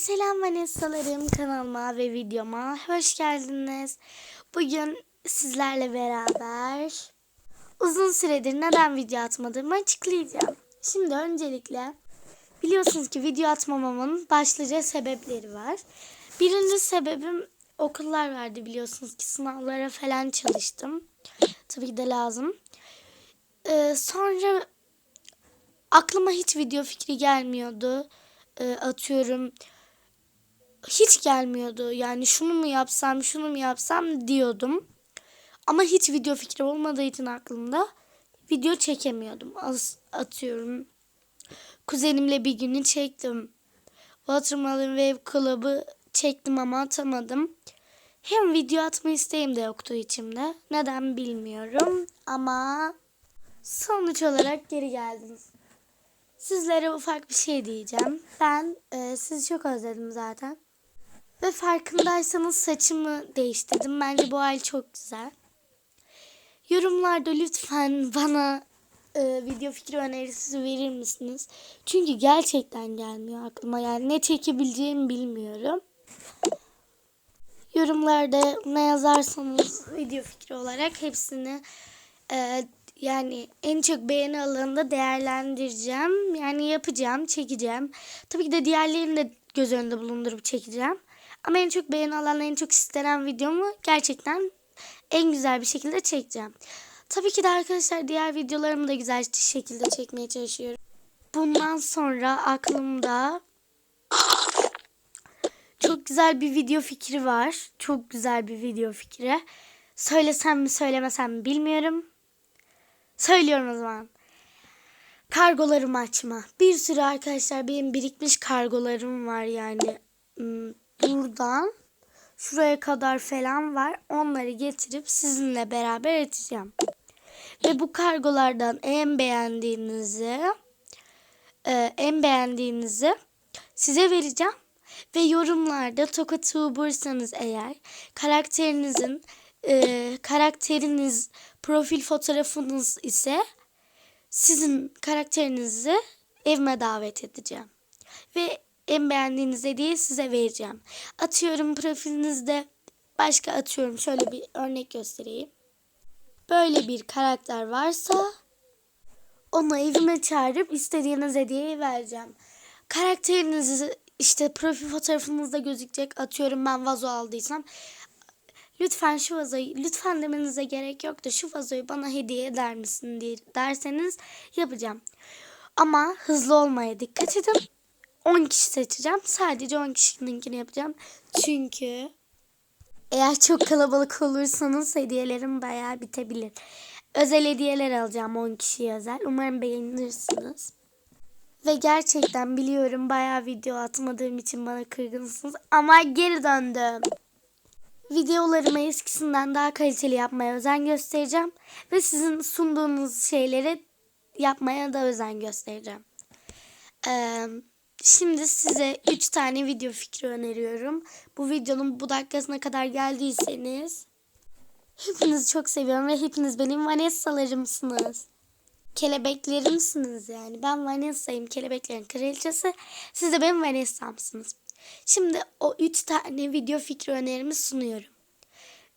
Selam Vanessa'larım kanalıma ve videoma hoş geldiniz. Bugün sizlerle beraber uzun süredir neden video atmadığımı açıklayacağım. Şimdi öncelikle biliyorsunuz ki video atmamamın başlıca sebepleri var. Birinci sebebim okullar verdi biliyorsunuz ki sınavlara falan çalıştım. Tabii ki de lazım. Ee, sonra aklıma hiç video fikri gelmiyordu. Ee, atıyorum hiç gelmiyordu. Yani şunu mu yapsam, şunu mu yapsam diyordum. Ama hiç video fikri olmadığı için aklımda video çekemiyordum. As atıyorum. Kuzenimle bir günü çektim. Watermelon Wave Club'ı çektim ama atamadım. Hem video atma isteğim de yoktu içimde. Neden bilmiyorum ama sonuç olarak geri geldiniz. Sizlere ufak bir şey diyeceğim. Ben e, sizi çok özledim zaten. Ve farkındaysanız saçımı değiştirdim. Bence bu hal çok güzel. Yorumlarda lütfen bana e, video fikri önerisi verir misiniz? Çünkü gerçekten gelmiyor aklıma. Yani ne çekebileceğimi bilmiyorum. Yorumlarda ne yazarsanız video fikri olarak hepsini e, yani en çok beğeni alanında değerlendireceğim. Yani yapacağım, çekeceğim. Tabii ki de diğerlerini de göz önünde bulundurup çekeceğim. Ama en çok beğeni alan, en çok istenen videomu gerçekten en güzel bir şekilde çekeceğim. Tabii ki de arkadaşlar diğer videolarımı da güzel şekilde çekmeye çalışıyorum. Bundan sonra aklımda çok güzel bir video fikri var. Çok güzel bir video fikri. Söylesem mi söylemesem mi bilmiyorum. Söylüyorum o zaman. Kargolarımı açma. Bir sürü arkadaşlar benim birikmiş kargolarım var yani. Buradan şuraya kadar falan var. Onları getirip sizinle beraber açacağım. Ve bu kargolardan en beğendiğinizi e, en beğendiğinizi size vereceğim. Ve yorumlarda Toka Tuber'sanız eğer karakterinizin e, karakteriniz profil fotoğrafınız ise sizin karakterinizi evime davet edeceğim. Ve en beğendiğiniz hediyeyi size vereceğim. Atıyorum profilinizde başka atıyorum şöyle bir örnek göstereyim. Böyle bir karakter varsa onu evime çağırıp istediğiniz hediyeyi vereceğim. Karakterinizi işte profil fotoğrafınızda gözükecek. Atıyorum ben vazo aldıysam lütfen şu vazoyu lütfen demenize gerek yok da şu vazoyu bana hediye eder misin diye derseniz yapacağım. Ama hızlı olmaya dikkat edin. 10 kişi seçeceğim. Sadece 10 kişininkini yapacağım. Çünkü eğer çok kalabalık olursanız hediyelerim bayağı bitebilir. Özel hediyeler alacağım 10 kişiye özel. Umarım beğenirsiniz. Ve gerçekten biliyorum bayağı video atmadığım için bana kırgınsınız. Ama geri döndüm. Videolarımı eskisinden daha kaliteli yapmaya özen göstereceğim. Ve sizin sunduğunuz şeyleri yapmaya da özen göstereceğim. Ee, şimdi size 3 tane video fikri öneriyorum. Bu videonun bu dakikasına kadar geldiyseniz hepinizi çok seviyorum ve hepiniz benim Vanessa'larımsınız. Kelebeklerimsiniz yani. Ben Vanessa'yım. Kelebeklerin kraliçesi. Siz de benim Vanessa'msınız. Şimdi o üç tane video fikri önerimi sunuyorum.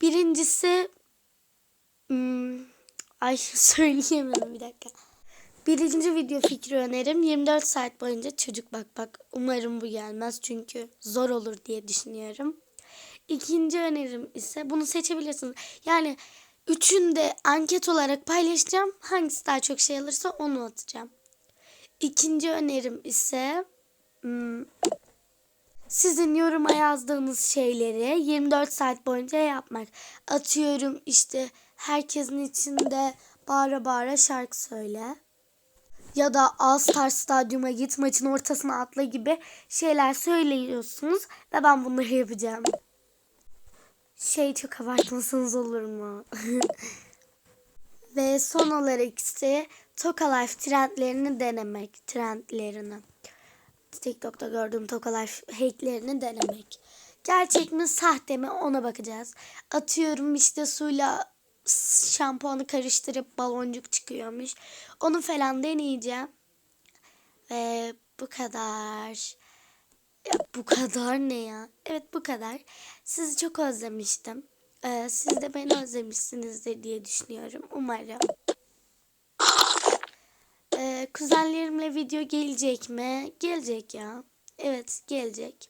Birincisi hmm, ay söyleyemedim bir dakika. Birinci video fikri önerim 24 saat boyunca çocuk bak bak. Umarım bu gelmez çünkü zor olur diye düşünüyorum. İkinci önerim ise bunu seçebilirsiniz. Yani üçünü de anket olarak paylaşacağım. Hangisi daha çok şey alırsa onu atacağım. İkinci önerim ise hmm, sizin yoruma yazdığınız şeyleri 24 saat boyunca yapmak. Atıyorum işte herkesin içinde bağıra bağıra şarkı söyle. Ya da All Star Stadyum'a git maçın ortasına atla gibi şeyler söylüyorsunuz ve ben bunları yapacağım. Şey çok abartmasanız olur mu? ve son olarak ise Toka Life trendlerini denemek. Trendlerini. TikTok'ta gördüğüm Toka Life hacklerini denemek. Gerçek mi sahte mi ona bakacağız. Atıyorum işte suyla şampuanı karıştırıp baloncuk çıkıyormuş. Onu falan deneyeceğim. Ve bu kadar. Ya bu kadar ne ya? Evet bu kadar. Sizi çok özlemiştim. Ee, siz de beni özlemişsinizdir diye düşünüyorum. Umarım. Ee, kuzenlerimle video gelecek mi? Gelecek ya. Evet gelecek.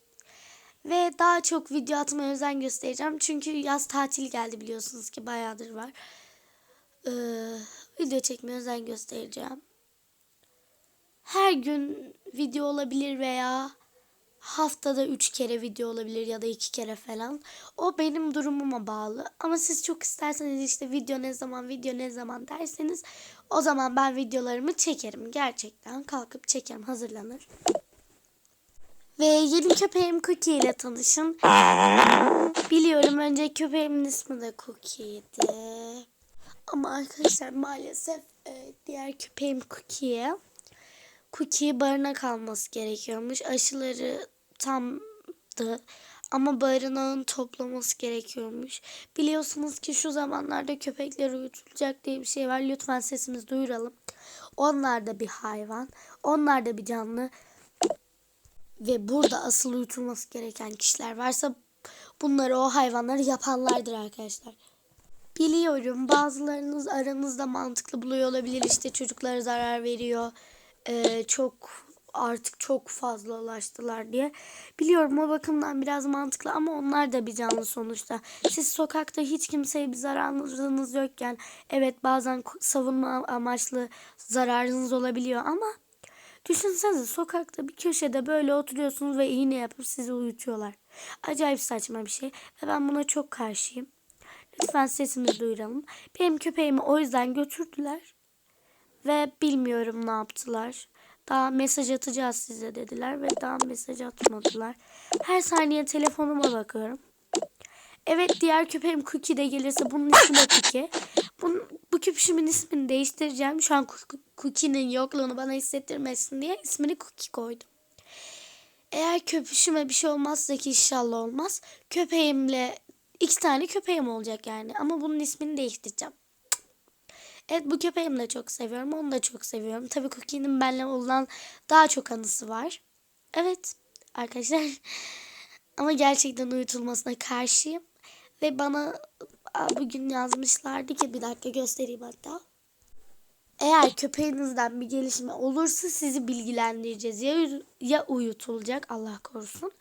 Ve daha çok video atmaya özen göstereceğim. Çünkü yaz tatili geldi biliyorsunuz ki bayağıdır var. Ee, video çekmeye özen göstereceğim. Her gün video olabilir veya haftada üç kere video olabilir ya da iki kere falan. O benim durumuma bağlı. Ama siz çok isterseniz işte video ne zaman video ne zaman derseniz o zaman ben videolarımı çekerim. Gerçekten kalkıp çekerim hazırlanır. Ve yeni köpeğim Cookie ile tanışın. Biliyorum önce köpeğimin ismi de Cookie'ydi. Ama arkadaşlar maalesef e, diğer köpeğim Cookie'ye Cookie barınak alması gerekiyormuş. Aşıları tamdı ama barınağın toplaması gerekiyormuş. Biliyorsunuz ki şu zamanlarda köpekler uyutulacak diye bir şey var. Lütfen sesimizi duyuralım. Onlar da bir hayvan. Onlar da bir canlı. Ve burada asıl uyutulması gereken kişiler varsa bunları o hayvanları yapanlardır arkadaşlar. Biliyorum bazılarınız aranızda mantıklı buluyor olabilir. İşte çocuklara zarar veriyor. Ee, çok artık çok fazla ulaştılar diye. Biliyorum o bakımdan biraz mantıklı ama onlar da bir canlı sonuçta. Siz sokakta hiç kimseye bir zararınız yokken evet bazen savunma amaçlı zararınız olabiliyor ama düşünsenize sokakta bir köşede böyle oturuyorsunuz ve iğne yapıp sizi uyutuyorlar. Acayip saçma bir şey ve ben buna çok karşıyım. Lütfen sesimizi duyuralım. Benim köpeğimi o yüzden götürdüler. Ve bilmiyorum ne yaptılar. Daha mesaj atacağız size dediler ve daha mesaj atmadılar. Her saniye telefonuma bakıyorum. Evet diğer köpeğim Cookie de gelirse bunun ismi de Cookie. Bunun, bu köpüşümün ismini değiştireceğim. Şu an Cookie'nin yokluğunu bana hissettirmesin diye ismini Cookie koydum. Eğer köpüşüme bir şey olmazsa ki inşallah olmaz. Köpeğimle iki tane köpeğim olacak yani. Ama bunun ismini değiştireceğim. Evet bu köpeğimi de çok seviyorum. Onu da çok seviyorum. Tabii Cookie'nin benimle olan daha çok anısı var. Evet arkadaşlar. Ama gerçekten uyutulmasına karşıyım. Ve bana bugün yazmışlardı ki bir dakika göstereyim hatta. Eğer köpeğinizden bir gelişme olursa sizi bilgilendireceğiz. Ya, ya uyutulacak Allah korusun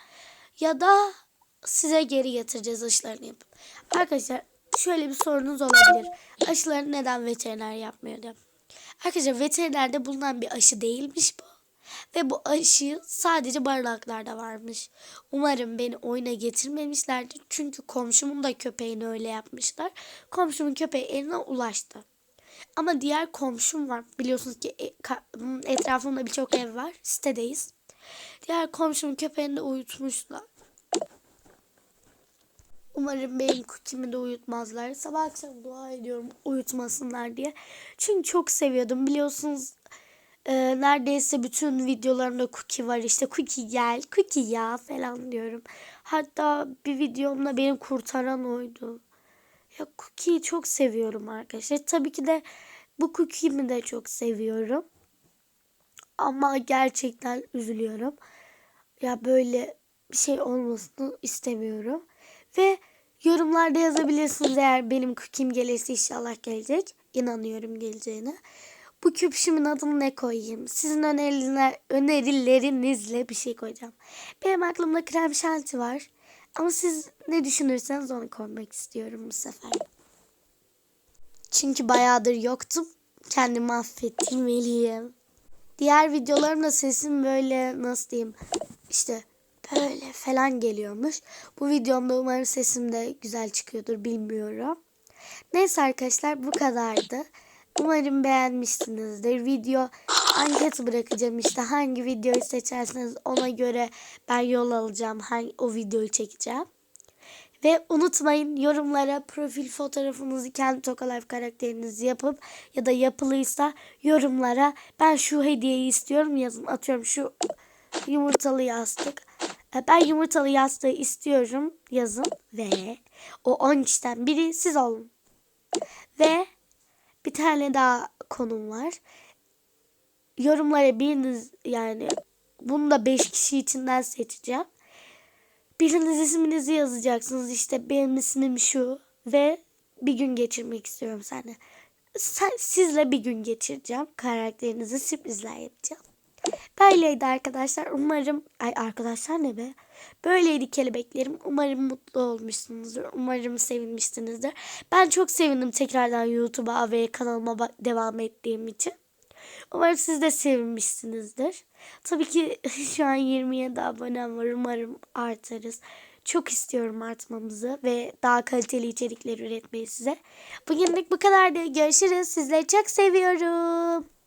ya da size geri getireceğiz aşılarını yapıp. Arkadaşlar şöyle bir sorunuz olabilir. Aşıları neden veteriner yapmıyor diye. Arkadaşlar veterinerde bulunan bir aşı değilmiş bu. Ve bu aşı sadece barınaklarda varmış. Umarım beni oyuna getirmemişlerdir. Çünkü komşumun da köpeğini öyle yapmışlar. Komşumun köpeği eline ulaştı. Ama diğer komşum var. Biliyorsunuz ki e, etrafımda birçok ev var. Sitedeyiz. Diğer komşumun köpeğini de uyutmuşlar. Umarım benim kukimi de uyutmazlar. Sabah akşam dua ediyorum uyutmasınlar diye. Çünkü çok seviyordum. Biliyorsunuz e, neredeyse bütün videolarımda cookie var. İşte cookie gel, cookie ya falan diyorum. Hatta bir videomda beni kurtaran oydu. Ya cookie'yi çok seviyorum arkadaşlar. Tabii ki de bu cookie'mi de çok seviyorum. Ama gerçekten üzülüyorum. Ya böyle bir şey olmasını istemiyorum. Ve yorumlarda yazabilirsiniz eğer benim cookiem gelirse inşallah gelecek. İnanıyorum geleceğine. Bu köpüşümün adını ne koyayım? Sizin öneriler, önerilerinizle bir şey koyacağım. Benim aklımda krem şanti var. Ama siz ne düşünürseniz onu koymak istiyorum bu sefer. Çünkü bayağıdır yoktum. Kendimi affettirmeliyim. Diğer videolarımda sesim böyle nasıl diyeyim işte böyle falan geliyormuş. Bu videomda umarım sesim de güzel çıkıyordur bilmiyorum. Neyse arkadaşlar bu kadardı. Umarım beğenmişsinizdir. Video anket bırakacağım işte hangi videoyu seçerseniz ona göre ben yol alacağım. Hangi, o videoyu çekeceğim. Ve unutmayın yorumlara profil fotoğrafınızı kendi Tokalife karakterinizi yapıp ya da yapılıysa yorumlara ben şu hediyeyi istiyorum yazın. Atıyorum şu yumurtalı yastık. E, ben yumurtalı yastığı istiyorum yazın ve o 10 kişiden biri siz olun. Ve bir tane daha konum var. Yorumlara biriniz yani Bunu da 5 kişi içinden seçeceğim. Biriniz isminizi yazacaksınız. İşte benim ismim şu ve bir gün geçirmek istiyorum seninle. Sen, sizle bir gün geçireceğim. Karakterinize sürprizler yapacağım. Böyleydi arkadaşlar. Umarım ay arkadaşlar ne be? Böyleydi kelebeklerim. Umarım mutlu olmuşsunuzdur. Umarım sevinmişsinizdir. Ben çok sevindim tekrardan YouTube'a ve kanalıma devam ettiğim için. Umarım siz de sevinmişsinizdir. Tabii ki şu an 27 abonem var. Umarım artarız. Çok istiyorum artmamızı ve daha kaliteli içerikler üretmeyi size. Bugünlük bu kadar. Görüşürüz. Sizleri çok seviyorum.